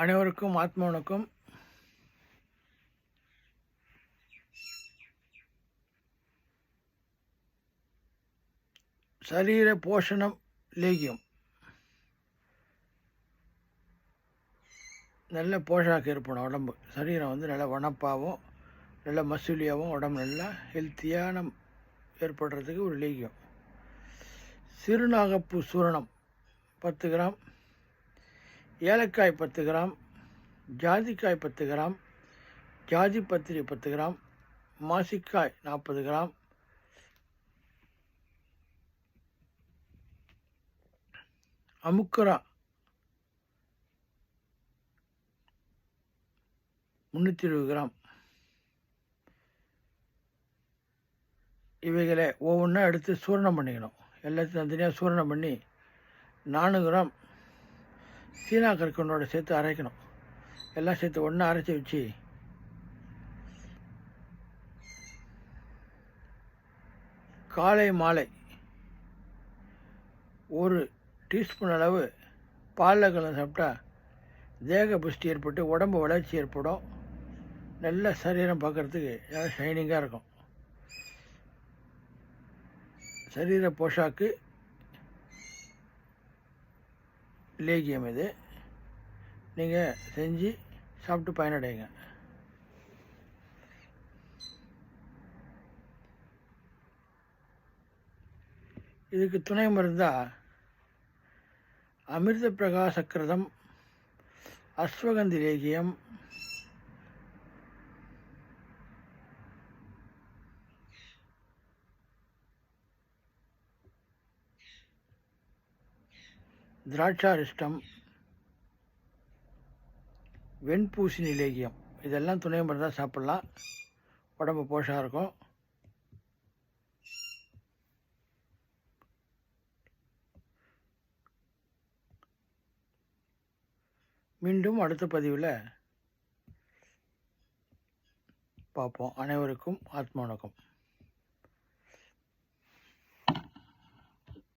அனைவருக்கும் ஆத்மவனுக்கும் சரீர போஷணம் லேகியம். நல்ல போஷாக்கு இருப்பணும் உடம்பு. சரீரம் வந்து நல்ல வனப்பாகவும் நல்ல மசூலியாகவும் உடம்பு நல்லா ஹெல்த்தியான ஏற்படுறதுக்கு ஒரு லேகியம். சிறுநாகப்பு சூரணம் பத்து கிராம். ஏலக்காய் பத்து கிராம் ஜாதிக்காய் பத்து கிராம் ஜாதி பத்திரி பத்து கிராம் மாசிக்காய் நாற்பது கிராம் அமுக்கரா முந்நூற்றி இருபது கிராம். இவைகளை ஒவ்வொன்றா எடுத்து சூரணம் பண்ணிக்கணும். எல்லாத்தையும் தனியாக சூரணம் பண்ணி நானூறு கிராம் சீனா கற்கண்டோட சேர்த்து அரைக்கணும். எல்லாம் சேர்த்து ஒன்றா அரைச்சி வச்சு. காலை மாலை ஒரு டீஸ்பூன் அளவு பாலில் கலந்து சாப்பிட்டா தேக புஷ்டி ஏற்பட்டு உடம்பு வளர்ச்சி ஏற்படும். நல்ல சரீரம் பார்க்குறதுக்கு நல்லா ஷைனிங்காக இருக்கும். சரீர போஷாக்கு லேகியம் இது. நீங்கள் செஞ்சு சாப்பிட்டு பயனடைங்க. இதுக்கு துணை மருந்தாக அமிர்த பிரகாசக்கிரதம் அஸ்வகந்தி லேகியம் திராட்சாரிஷ்டம் வெண்பூசணி லேகியம் இதெல்லாம் துணை மருந்தாக சாப்பிட்லாம். உடம்பு போஷாக இருக்கும். மீண்டும் அடுத்த பதிவில் பார்ப்போம். அனைவருக்கும் ஆத்ம வணக்கம்